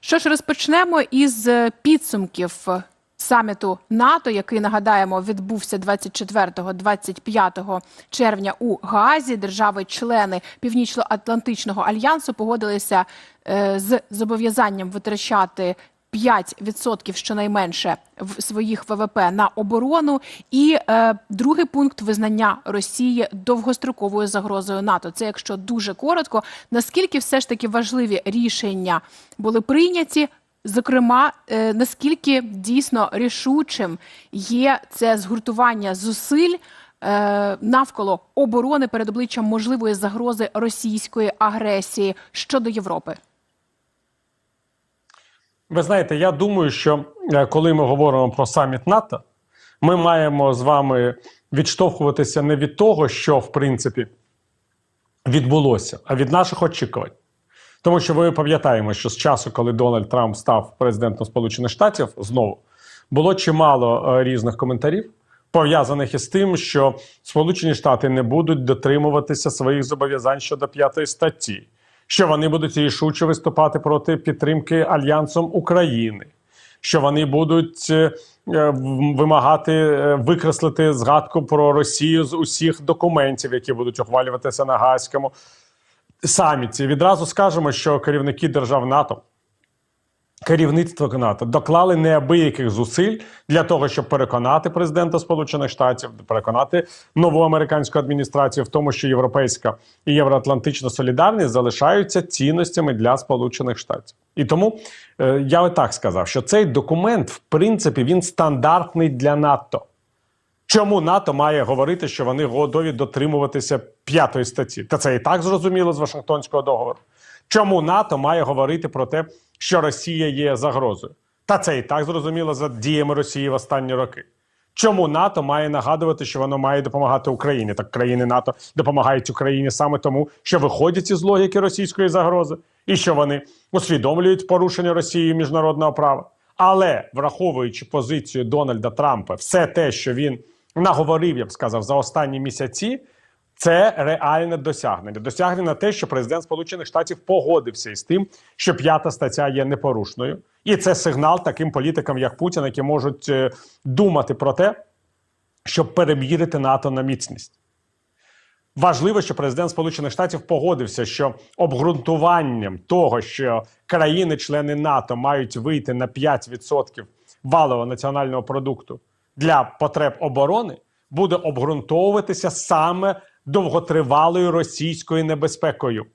Що ж, розпочнемо із е, підсумків саміту НАТО, який нагадаємо відбувся 24-25 червня у Гаазі. Держави-члени Північно-Атлантичного альянсу погодилися е, з зобов'язанням витрачати 5% щонайменше в своїх ВВП на оборону. І е, другий пункт визнання Росії довгостроковою загрозою НАТО. Це якщо дуже коротко, наскільки все ж таки важливі рішення були прийняті. Зокрема, е, наскільки дійсно рішучим є це згуртування зусиль е, навколо оборони перед обличчям можливої загрози російської агресії щодо Європи? Ви знаєте, я думаю, що е, коли ми говоримо про саміт НАТО, ми маємо з вами відштовхуватися не від того, що в принципі відбулося, а від наших очікувань. Тому що ми пам'ятаємо, що з часу, коли Дональд Трамп став президентом Сполучених Штатів, знову було чимало е, різних коментарів, пов'язаних із тим, що Сполучені Штати не будуть дотримуватися своїх зобов'язань щодо п'ятої статті, що вони будуть рішуче виступати проти підтримки альянсом України, що вони будуть е, вимагати е, викреслити згадку про Росію з усіх документів, які будуть ухвалюватися на Гаазькому саміті. Відразу скажемо, що керівники держав НАТО, керівництво НАТО доклали неабияких зусиль для того, щоб переконати президента Сполучених Штатів, переконати нову американську адміністрацію в тому, що європейська і євроатлантична солідарність залишаються цінностями для Сполучених Штатів. І тому е, я так сказав, що цей документ, в принципі, він стандартний для НАТО. Чому НАТО має говорити, що вони готові дотримуватися п'ятої статті? Та це і так зрозуміло з Вашингтонського договору. Чому НАТО має говорити про те, що Росія є загрозою? Та це і так зрозуміло за діями Росії в останні роки. Чому НАТО має нагадувати, що воно має допомагати Україні? Так країни НАТО допомагають Україні саме тому, що виходять із логіки російської загрози, і що вони усвідомлюють порушення Росією міжнародного права. Але враховуючи позицію Дональда Трампа, все те, що він наговорив, я б сказав, за останні місяці, це реальне досягнення. Досягнення те, що президент Сполучених Штатів погодився із тим, що п'ята стаття є непорушною, і це сигнал таким політикам, як Путін, які можуть е, думати про те, щоб перевірити НАТО на міцність. Важливо, що президент Сполучених Штатів погодився, що обґрунтуванням того, що країни-члени НАТО мають вийти на 5% валового національного продукту для потреб оборони, буде обґрунтовуватися саме довготривалою російською небезпекою,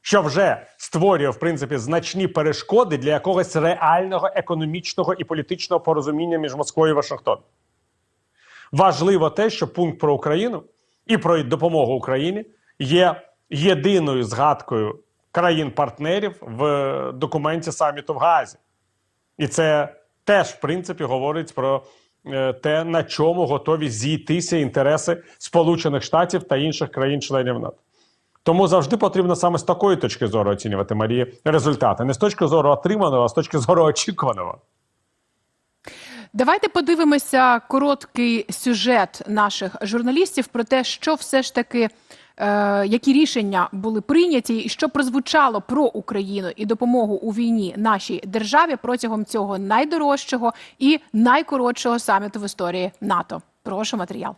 що вже створює в принципі значні перешкоди для якогось реального економічного і політичного порозуміння між Москвою і Вашингтоном. Важливо те, що пункт про Україну і про допомогу Україні є єдиною згадкою країн-партнерів в документі саміту в Гаазі. І це теж, в принципі, говорить про те, на чому готові зійтися інтереси Сполучених Штатів та інших країн-членів НАТО. Тому завжди потрібно саме з такої точки зору оцінювати Марії результати, не з точки зору отриманого, а з точки зору очікуваного. Давайте подивимося короткий сюжет наших журналістів про те, що все ж таки. Е, які рішення були прийняті, і що прозвучало про Україну і допомогу у війні нашій державі протягом цього найдорожчого і найкоротшого саміту в історії НАТО? Прошу матеріал.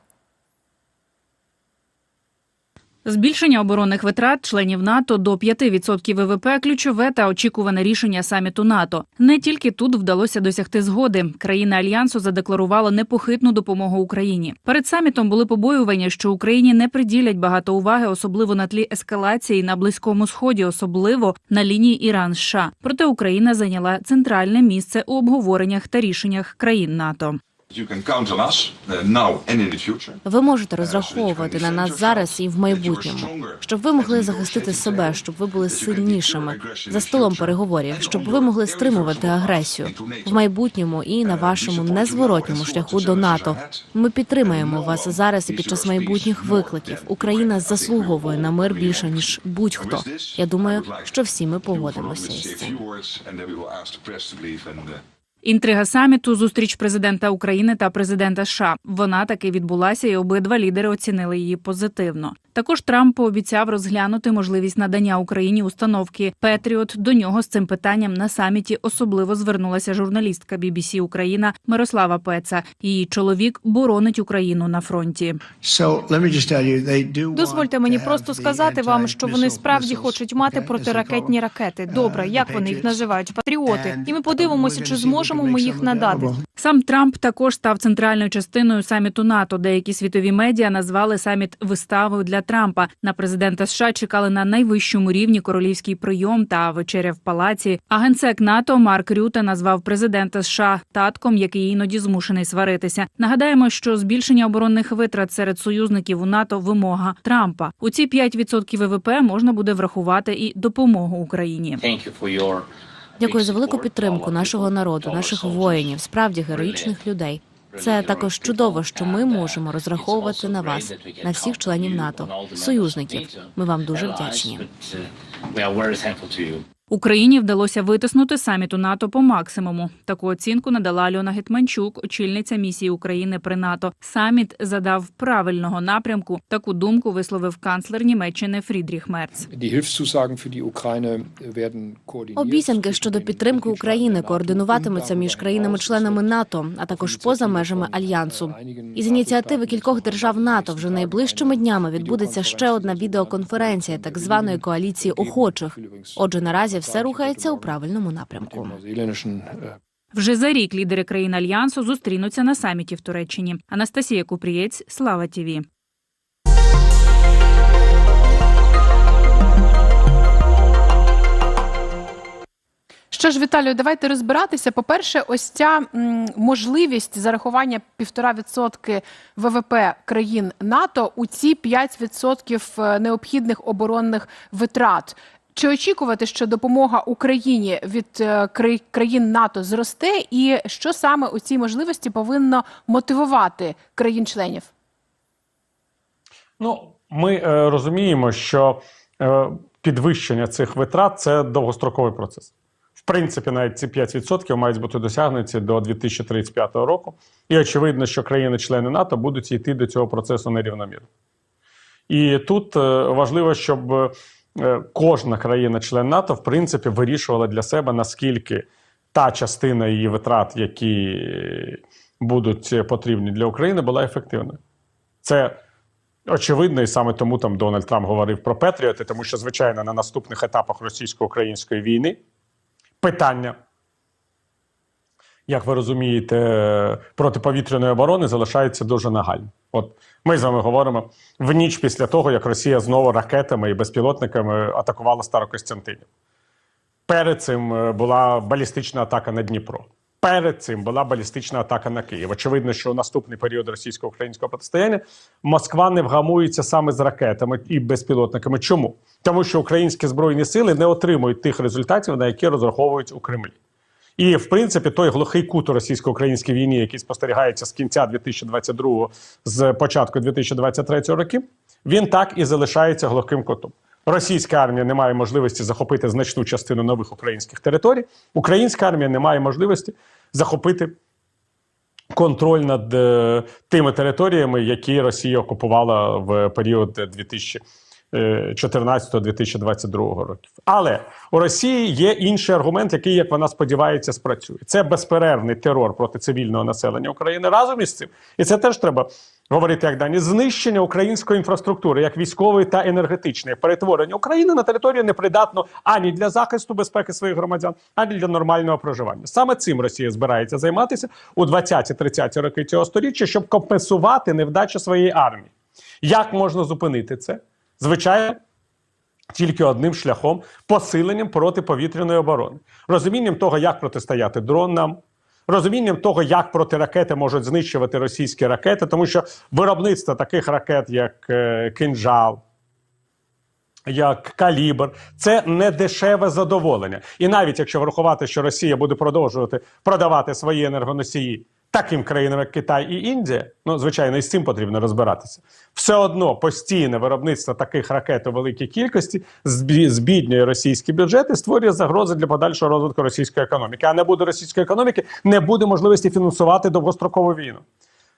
Збільшення оборонних витрат членів НАТО до 5% ВВП – ключове та очікуване рішення саміту НАТО. Не тільки тут вдалося досягти згоди. Країни альянсу задекларували непохитну допомогу Україні. Перед самітом були побоювання, що Україні не приділять багато уваги, особливо на тлі ескалації на близькому сході, особливо на лінії Іран США. Проте Україна зайняла центральне місце у обговореннях та рішеннях країн НАТО. Uh. Ви можете розраховувати на нас зараз і в майбутньому, щоб ви могли захистити себе, щоб ви були сильнішими за столом переговорів, щоб ви могли стримувати агресію в майбутньому і на вашому незворотньому шляху до НАТО. Ми підтримаємо вас зараз і під час майбутніх викликів. Україна заслуговує на мир більше ніж будь-хто. Я думаю, що всі ми погодимося із цим. Інтрига саміту зустріч президента України та президента США. Вона таки відбулася, і обидва лідери оцінили її позитивно. Також Трамп пообіцяв розглянути можливість надання Україні установки Петріот. До нього з цим питанням на саміті особливо звернулася журналістка BBC Україна Мирослава Пеца. Її чоловік боронить Україну на фронті. Дозвольте мені просто сказати вам, що вони справді хочуть мати протиракетні ракети. Добре, як вони їх називають? Патріоти. І ми подивимося, чи зможемо ми їх надати. Сам Трамп також став центральною частиною саміту НАТО. Деякі світові медіа назвали саміт виставою для Трампа. На президента США чекали на найвищому рівні королівський прийом та вечеря в палаці. А генсек НАТО Марк Рюте назвав президента США татком, який іноді змушений сваритися. Нагадаємо, що збільшення оборонних витрат серед союзників у НАТО вимога Трампа. У ці 5% ВВП можна буде врахувати і допомогу Україні. Дякую за велику підтримку нашого народу, наших воїнів, справді героїчних людей. Це також чудово, що ми можемо розраховувати на вас, на всіх членів НАТО, союзників. Ми вам дуже вдячні. Україні вдалося витиснути саміту НАТО по максимуму. Таку оцінку надала Альона Гетманчук, очільниця місії України при НАТО. Саміт задав правильного напрямку. Таку думку висловив канцлер Німеччини Фрідріх Мерц. Koordiniert. Обіцянки щодо підтримки України координуватимуться між країнами-членами НАТО, а також поза межами альянсу. Із ініціативи кількох держав НАТО вже найближчими днями відбудеться ще одна відеоконференція так званої коаліції охочих. Отже, наразі все рухається у правильному напрямку. Вже за рік лідери країн альянсу зустрінуться на саміті в Туреччині. Анастасія Купрієць, Слава Тіві. Що ж, Віталію, давайте розбиратися. По-перше, ось ця можливість зарахування 1,5% ВВП країн НАТО у ці 5% необхідних оборонних витрат. Чи очікувати, що допомога Україні від е, країн НАТО зросте, і що саме у цій можливості повинно мотивувати країн-членів? Ну, ми е, розуміємо, що е, підвищення цих витрат це довгостроковий процес. В принципі, навіть ці 5% мають бути досягнуті до 2035 року. І очевидно, що країни-члени НАТО будуть йти до цього процесу нерівномірно. І тут е, важливо, щоб кожна країна-член НАТО, в принципі, вирішувала для себе, наскільки та частина її витрат, які будуть потрібні для України, була ефективною. Це очевидно, і саме тому там Дональд Трамп говорив про Петріоти, тому що, звичайно, на наступних етапах російсько-української війни питання, як ви розумієте, протиповітряної оборони залишається дуже нагальним. От ми з вами говоримо в ніч після того, як Росія знову ракетами і безпілотниками атакувала Старокостянтинів. Перед цим е, була балістична атака на Дніпро. Перед цим була балістична атака на Київ. Очевидно, що у наступний період російсько-українського протистояння Москва не вгамується саме з ракетами і безпілотниками. Чому? Тому що українські збройні сили не отримують тих результатів, на які розраховують у Кремлі. І, в принципі, той глухий кут у російсько-українській війні, який спостерігається з кінця 2022 з початку 2023 років, він так і залишається глухим кутом. Російська армія не має можливості захопити значну частину нових українських територій. Українська армія не має можливості захопити контроль над е, тими територіями, які Росія окупувала в період 2014-2022 років. Але у Росії є інший аргумент, який, як вона сподівається, спрацює. Це безперервний терор проти цивільного населення України разом із цим. І це теж треба говорити як дані знищення української інфраструктури, як військової та енергетичної, перетворення України на територію непридатну ані для захисту безпеки своїх громадян, ані для нормального проживання. Саме цим Росія збирається займатися у 20-30 роки цього сторіччя, щоб компенсувати невдачу своєї армії. Як можна зупинити це? Звичайно. Тільки одним шляхом посиленням протиповітряної оборони, розумінням того, як протистояти дронам, розумінням того, як протиракети можуть знищувати російські ракети, тому що виробництво таких ракет, як е, кинжал, як калібр, це не дешеве задоволення. І навіть якщо врахувати, що Росія буде продовжувати продавати свої енергоносії таким країнам, як Китай і Індія, ну звичайно, і з цим потрібно розбиратися. Все одно постійне виробництво таких ракет у великій кількості збіднює російські бюджети, створює загрози для подальшого розвитку російської економіки. А не буде російської економіки, не буде можливості фінансувати довгострокову війну.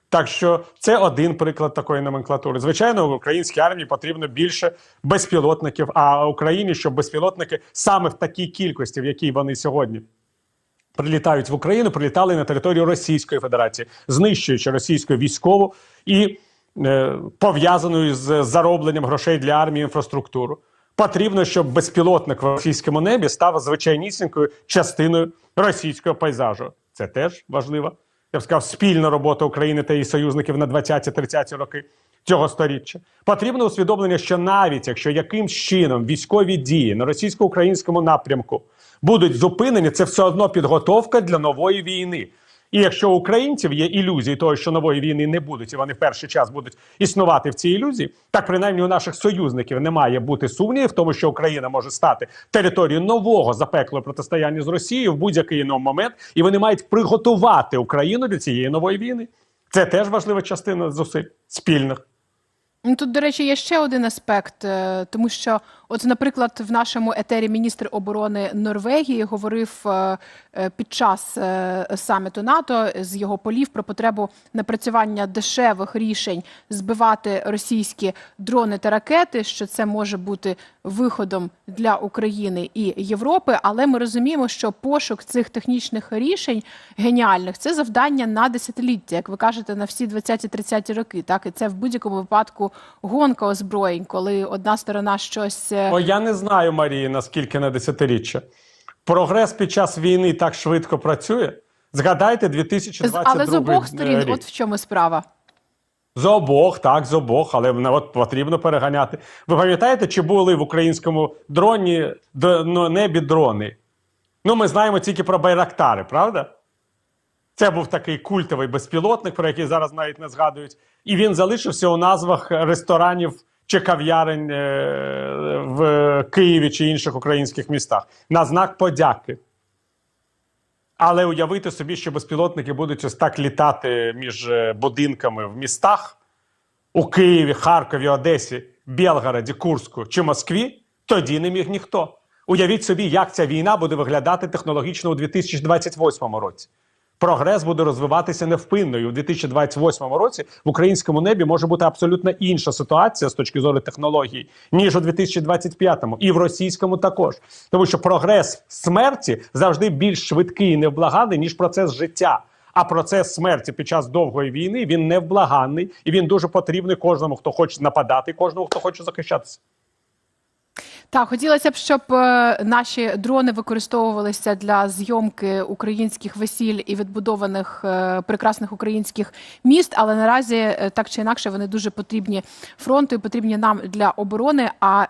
Так що це один приклад такої номенклатури. Звичайно, українській армії потрібно більше безпілотників. А Україні, щоб безпілотники саме в такій кількості, в якій вони сьогодні прилітають в Україну, прилітали на територію Російської Федерації, знищуючи російську військову і е, пов'язану з заробленням грошей для армії інфраструктуру. Потрібно, щоб безпілотник в російському небі став звичайнісінькою частиною російського пейзажу. Це теж важливо. Я б сказав, спільна робота України та її союзників на 20-30 роки цього сторіччя. Потрібно усвідомлення, що навіть якщо якимсь чином військові дії на російсько-українському напрямку будуть зупинені, це все одно підготовка для нової війни. І якщо у українців є ілюзії того, що нової війни не будуть, і вони в перший час будуть існувати в цій ілюзії, так принаймні у наших союзників не має бути сумнівів в тому, що Україна може стати територією нового запеклого протистояння з Росією в будь-який інов момент, і вони мають приготувати Україну для цієї нової війни. Це теж важлива частина зусиль спільних. Ну, Тут, до речі, є ще один аспект, е, тому що, от, наприклад, в нашому етері міністр оборони Норвегії говорив е, е, під час е, саміту НАТО з його полів про потребу напрацювання дешевих рішень збивати російські дрони та ракети, що це може бути виходом для України і Європи. Але ми розуміємо, що пошук цих технічних рішень геніальних це завдання на десятиліття, як ви кажете, на всі 20-30 роки. Так і це в будь-якому випадку гонка озброєнь, коли одна сторона щось О, я не знаю, Марії, наскільки на десятиріччя. Прогрес під час війни так швидко працює. Згадайте з- 2022 але з обох е, сторін, рік. от в чому справа. З обох, так, з обох, але от потрібно переганяти. Ви пам'ятаєте, чи були в українському дроні ну, небі дрони? Ну, ми знаємо тільки про байрактари, правда? Це був такий культовий безпілотник, про який зараз навіть не згадують. І він залишився у назвах ресторанів чи кав'ярень е, в Києві чи інших українських містах на знак подяки. Але уявити собі, що безпілотники будуть ось так літати між е, будинками в містах у Києві, Харкові, Одесі, Білгороді, Курську чи Москві, тоді не міг ніхто. Уявіть собі, як ця війна буде виглядати технологічно у 2028 році. Прогрес буде розвиватися невпинно. І у 2028 році в українському небі може бути абсолютно інша ситуація з точки зору технологій, ніж у 2025-му. І в російському також. Тому що прогрес смерті завжди більш швидкий і невблаганний, ніж процес життя. А процес смерті під час довгої війни він невблаганний і він дуже потрібний кожному, хто хоче нападати, кожному, хто хоче захищатися. Так, хотілося б, щоб е, наші дрони використовувалися для зйомки українських весіль і відбудованих е, прекрасних українських міст, але наразі е, так чи інакше вони дуже потрібні фронту і потрібні нам для оборони. А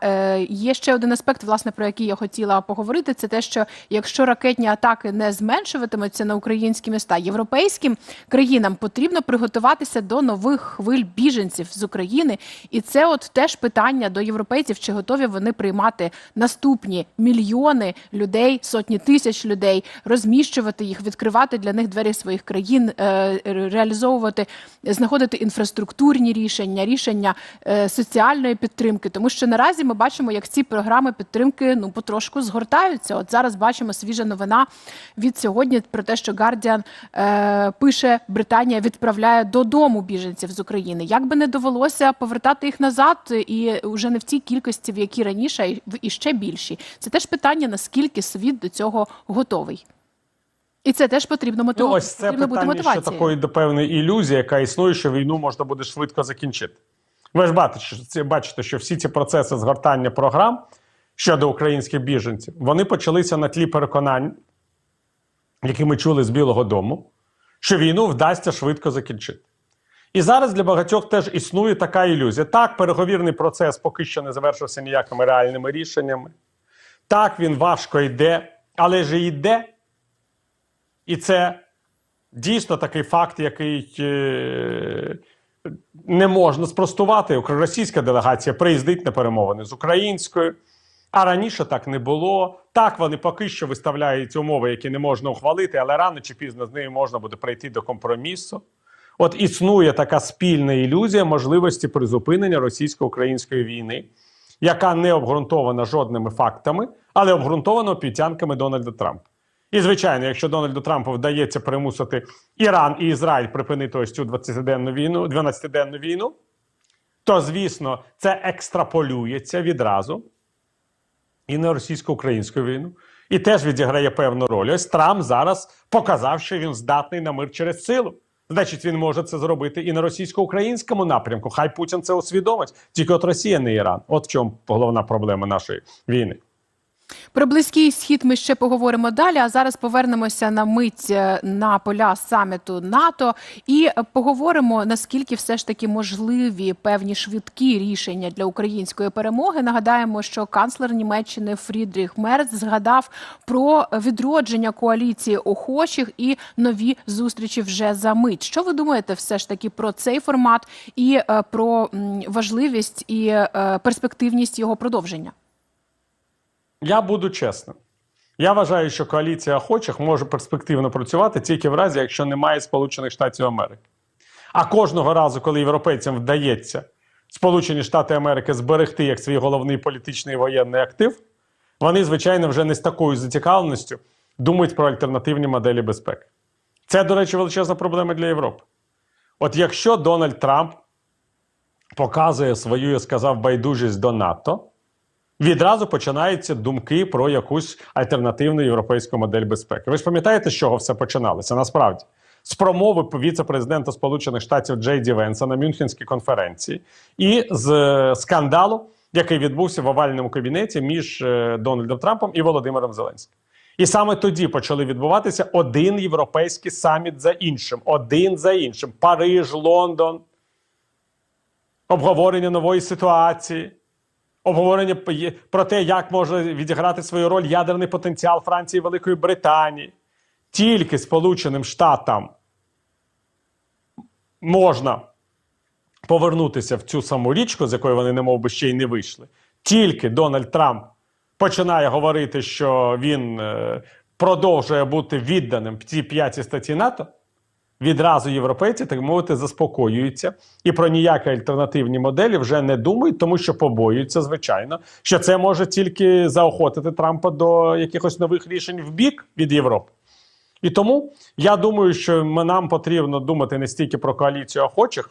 є ще один аспект, власне, про який я хотіла поговорити. Це те, що якщо ракетні атаки не зменшуватимуться на українські міста, європейським країнам потрібно приготуватися до нових хвиль біженців з України, і це от теж питання до європейців, чи готові вони приймати наступні мільйони людей, сотні тисяч людей, розміщувати їх, відкривати для них двері своїх країн, е, реалізовувати, знаходити інфраструктурні рішення, рішення е, соціальної підтримки. Тому що наразі ми бачимо, як ці програми підтримки ну потрошку згортаються. От зараз бачимо свіжа новина від сьогодні про те, що Guardian е, пише, Британія відправляє додому біженців з України. Як би не довелося повертати їх назад, і вже не в тій кількості, в якій раніше, в іще більшій. Це теж питання, наскільки світ до цього готовий. І це теж потрібно Ну, ось це потрібно бути питання ще мотивацією. такої до певної ілюзії, яка існує, що війну можна буде швидко закінчити. Ви ж бачите, що це- бачите, що всі ці процеси згортання програм щодо українських біженців вони почалися на тлі переконань, які ми чули з Білого Дому, що війну вдасться швидко закінчити. І зараз для багатьох теж існує така ілюзія. Так, переговірний процес поки що не завершився ніякими реальними рішеннями. Так, він важко йде, але ж йде. І це дійсно такий факт, який е, не можна спростувати. Російська делегація приїздить на перемовини з українською. А раніше так не було. Так вони поки що виставляють умови, які не можна ухвалити, але рано чи пізно з ними можна буде прийти до компромісу. От існує така спільна ілюзія можливості призупинення російсько-української війни, яка не обґрунтована жодними фактами, але обґрунтована обіцянками Дональда Трампа. І звичайно, якщо Дональду Трампу вдається примусити Іран і Ізраїль припинити ось цю 20-денну війну, 12-денну війну, то звісно це екстраполюється відразу і на російсько-українську війну, і теж відіграє певну роль. Ось Трамп зараз показав, що він здатний на мир через силу. Значить, він може це зробити і на російсько-українському напрямку. Хай Путін це усвідомить. Тільки от Росія, не Іран. От в чому головна проблема нашої війни. Про близький схід ми ще поговоримо далі. А зараз повернемося на мить е, на поля саміту НАТО і поговоримо наскільки все ж таки можливі певні швидкі рішення для української перемоги. Нагадаємо, що канцлер Німеччини Фрідріх Мерц згадав про відродження коаліції охочих і нові зустрічі вже за мить. Що ви думаєте, все ж таки про цей формат і е, про важливість і е, перспективність його продовження? Я буду чесним. Я вважаю, що коаліція охочих може перспективно працювати тільки в разі, якщо немає Сполучених Штатів Америки. А кожного разу, коли європейцям вдається Сполучені Штати Америки зберегти як свій головний політичний і воєнний актив, вони, звичайно, вже не з такою зацікавленістю думають про альтернативні моделі безпеки. Це, до речі, величезна проблема для Європи. От якщо Дональд Трамп показує свою, я сказав, байдужість до НАТО, відразу починаються думки про якусь альтернативну європейську модель безпеки. Ви ж пам'ятаєте, з чого все починалося? Насправді з промови віце-президента Сполучених Штатів Джей Ді Венса на Мюнхенській конференції і з е, скандалу, який відбувся в овальному кабінеті між е, Дональдом Трампом і Володимиром Зеленським. І саме тоді почали відбуватися один європейський саміт за іншим, один за іншим: Париж, Лондон, обговорення нової ситуації обговорення про те, як може відіграти свою роль ядерний потенціал Франції і Великої Британії. Тільки Сполученим Штатам можна повернутися в цю саму річку, з якої вони немов би ще й не вийшли. Тільки Дональд Трамп починає говорити, що він е, продовжує бути відданим цій п'ятій статті НАТО. Відразу європейці, так мовити, заспокоюються і про ніякі альтернативні моделі вже не думають, тому що побоюються, звичайно, що це може тільки заохотити Трампа до якихось нових рішень в бік від Європи. І тому я думаю, що нам потрібно думати не стільки про коаліцію охочих,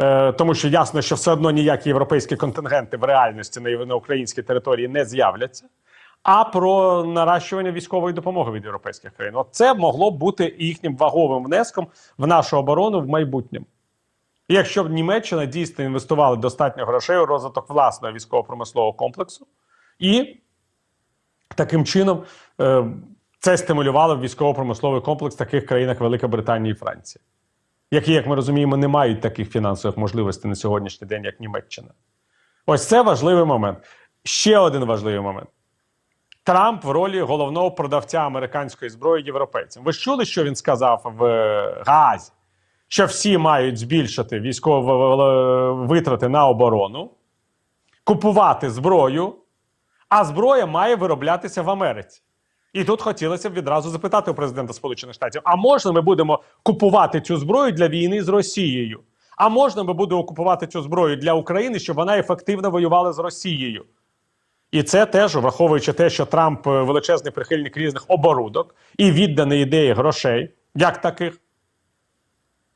е, тому що ясно, що все одно ніякі європейські контингенти в реальності на, українській території не з'являться. А про наращування військової допомоги від європейських країн. От це могло б бути їхнім ваговим внеском в нашу оборону в майбутньому. Якщо б Німеччина дійсно інвестувала достатньо грошей у розвиток власного військово-промислового комплексу, і таким чином е, це стимулювало військово-промисловий комплекс таких країн, як Велика Британія і Франція, які, як ми розуміємо, не мають таких фінансових можливостей на сьогоднішній день, як Німеччина. Ось це важливий момент. Ще один важливий момент. Трамп в ролі головного продавця американської зброї європейцям. Ви ж чули, що він сказав в е, Гаазі? Що всі мають збільшити військові витрати на оборону, купувати зброю, а зброя має вироблятися в Америці. І тут хотілося б відразу запитати у президента Сполучених Штатів: а можна ми будемо купувати цю зброю для війни з Росією? А можна ми будемо купувати цю зброю для України, щоб вона ефективно воювала з Росією? І це теж враховуючи те, що Трамп е, величезний прихильник різних оборудок і відданий ідеї грошей, як таких.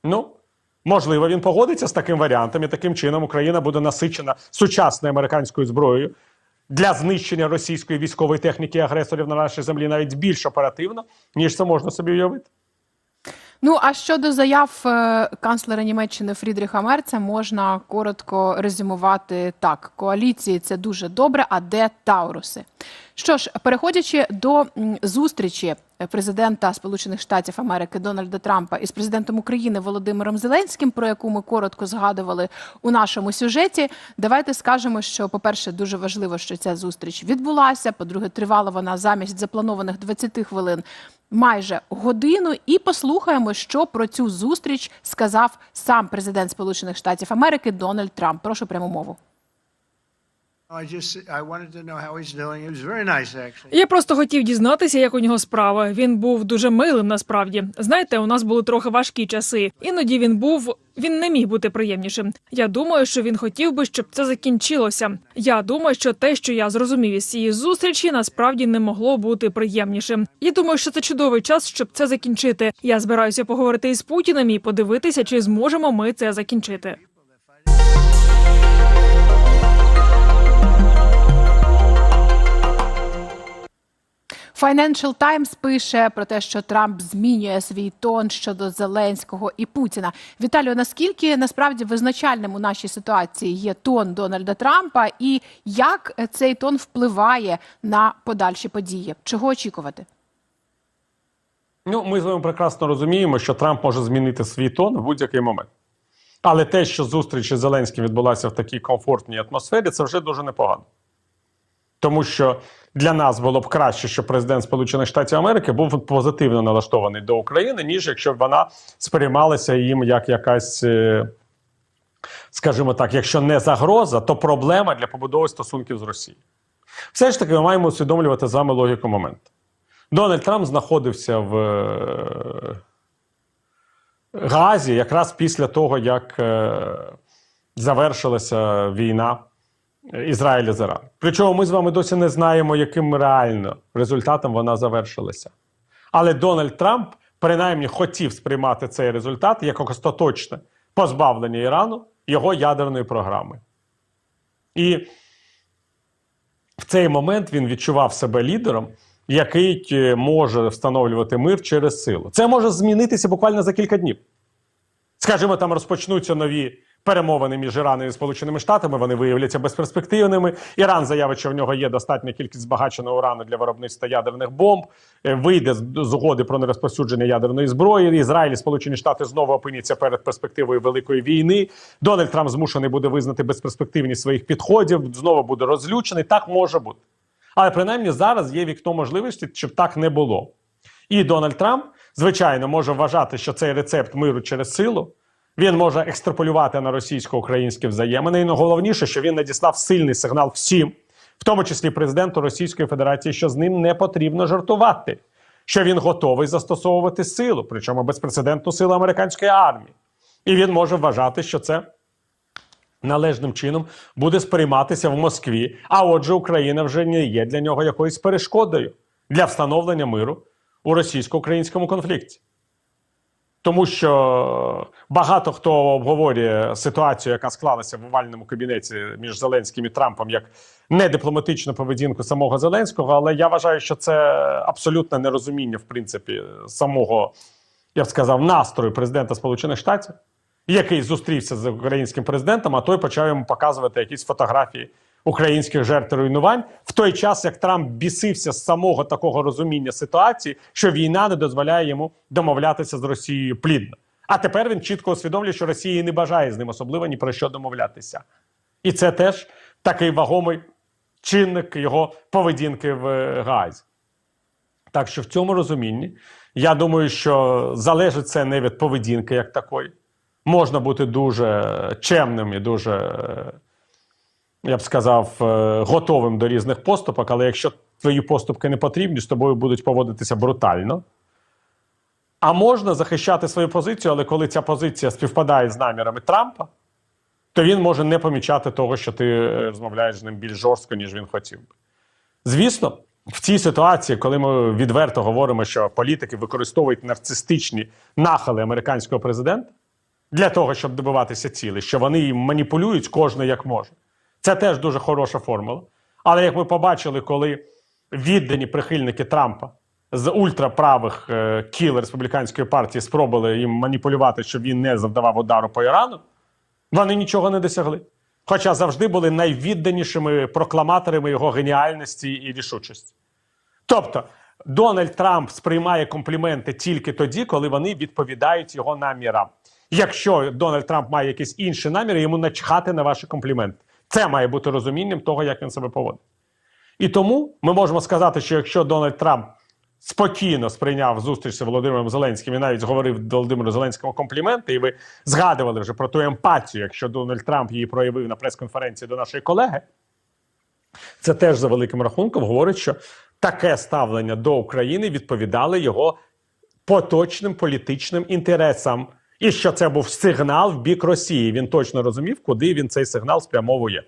Ну, можливо, він погодиться з таким варіантом, і таким чином Україна буде насичена сучасною американською зброєю для знищення російської військової техніки агресорів на нашій землі навіть більш оперативно, ніж це можна собі уявити. Ну а щодо заяв е, канцлера Німеччини Фрідріха Мерца, можна коротко резюмувати так: коаліції це дуже добре. А де Тауруси? Що ж, переходячи до зустрічі президента Сполучених Штатів Америки Дональда Трампа із президентом України Володимиром Зеленським, про яку ми коротко згадували у нашому сюжеті, давайте скажемо, що, по-перше, дуже важливо, що ця зустріч відбулася. По-друге, тривала вона замість запланованих 20 хвилин майже годину, і послухаємо, що про цю зустріч сказав сам президент Сполучених Штатів Америки Дональд Трамп. Прошу пряму мову. Я просто хотів дізнатися, як у нього справи. Він був дуже милим насправді. Знаєте, у нас були трохи важкі часи. Іноді він був. Він не міг бути приємнішим. Я думаю, що він хотів би, щоб це закінчилося. Я думаю, що те, що я зрозумів із цієї зустрічі, насправді не могло бути приємнішим. Я думаю, що це чудовий час, щоб це закінчити. Я збираюся поговорити із Путіним і подивитися, чи зможемо ми це закінчити. Financial Times пише про те, що Трамп змінює свій тон щодо Зеленського і Путіна. Віталію, наскільки насправді визначальним у нашій ситуації є тон Дональда Трампа, і як цей тон впливає на подальші події? Чого очікувати? Ну, ми з вами прекрасно розуміємо, що Трамп може змінити свій тон в будь-який момент. Але те, що зустріч із Зеленським відбулася в такій комфортній атмосфері, це вже дуже непогано. Тому що для нас було б краще, щоб президент Сполучених Штатів Америки був позитивно налаштований до України, ніж якщо б вона сприймалася їм як якась, е, скажімо так, якщо не загроза, то проблема для побудови стосунків з Росією. Все ж таки, ми маємо усвідомлювати з вами логіку моменту. Дональд Трамп знаходився в е, Газі якраз після того, як е, завершилася війна Ізраїля з Іраном. Причому ми з вами досі не знаємо, яким реально результатом вона завершилася. Але Дональд Трамп принаймні хотів сприймати цей результат як остаточне позбавлення Ірану його ядерної програми. І в цей момент він відчував себе лідером, який е, може встановлювати мир через силу. Це може змінитися буквально за кілька днів. Скажімо, там розпочнуться нові перемовини між Іраном і Сполученими Штатами. Вони виявляться безперспективними. Іран заявить, що в нього є достатня кількість збагаченого урану для виробництва ядерних бомб. Е, Вийде з угоди про нерозповсюдження ядерної зброї. Ізраїль і Сполучені Штати знову опиняться перед перспективою великої війни. Дональд Трамп змушений буде визнати безперспективність своїх підходів. Знову буде розлючений. Так може бути. Але принаймні зараз є вікно можливості, щоб так не було. І Дональд Трамп, звичайно, може вважати, що цей рецепт миру через силу. Він може екстраполювати на російсько-українські взаємини. І найголовніше, що він надіслав сильний сигнал всім, в тому числі президенту Російської Федерації, що з ним не потрібно жартувати, що він готовий застосовувати силу, причому безпрецедентну силу американської армії. І він може вважати, що це належним чином буде сприйматися в Москві. А отже, Україна вже не є для нього якоюсь перешкодою для встановлення миру у російсько-українському конфлікті. Тому що багато хто обговорює ситуацію, яка склалася в овальному кабінеті між Зеленським і Трампом, як недипломатичну поведінку самого Зеленського. Але я вважаю, що це абсолютне нерозуміння, в принципі, самого, я б сказав, настрою президента Сполучених Штатів, який зустрівся з українським президентом, а той почав йому показувати якісь фотографії українських жертв руйнувань в той час, як Трамп бісився з самого такого розуміння ситуації, що війна не дозволяє йому домовлятися з Росією плідно. А тепер він чітко усвідомлює, що Росія не бажає з ним особливо ні про що домовлятися. І це теж такий вагомий чинник його поведінки в е, Гаазі. Так що в цьому розумінні я думаю, що залежить це не від поведінки як такої. Можна бути дуже чемним і дуже, е, я б сказав, е, готовим до різних поступок, але якщо твої поступки не потрібні, з тобою будуть поводитися брутально. А можна захищати свою позицію, але коли ця позиція співпадає з намірами Трампа, то він може не помічати того, що ти е, розмовляєш з ним більш жорстко, ніж він хотів би. Звісно, в цій ситуації, коли ми відверто говоримо, що політики використовують нарцистичні нахили американського президента для того, щоб добиватися цілей, що вони їм маніпулюють кожен як може. Це теж дуже хороша формула. Але як ми побачили, коли віддані прихильники Трампа з ультраправих е, кіл республіканської партії спробували їм маніпулювати, щоб він не завдавав удару по Ірану, вони нічого не досягли. Хоча завжди були найвідданішими прокламаторами його геніальності і рішучості. Тобто, Дональд Трамп сприймає компліменти тільки тоді, коли вони відповідають його намірам. Якщо Дональд Трамп має якісь інші наміри, йому начхати на ваші компліменти. Це має бути розумінням того, як він себе поводить. І тому ми можемо сказати, що якщо Дональд Трамп спокійно сприйняв зустріч з Володимиром Зеленським і навіть говорив Володимиру Зеленському компліменти, і ви згадували вже про ту емпатію, якщо Дональд Трамп її проявив на прес-конференції до нашої колеги, Це теж за великим рахунком говорить, що таке ставлення до України відповідало його поточним політичним інтересам. І що це був сигнал в бік Росії. Він точно розумів, куди він цей сигнал спрямовує.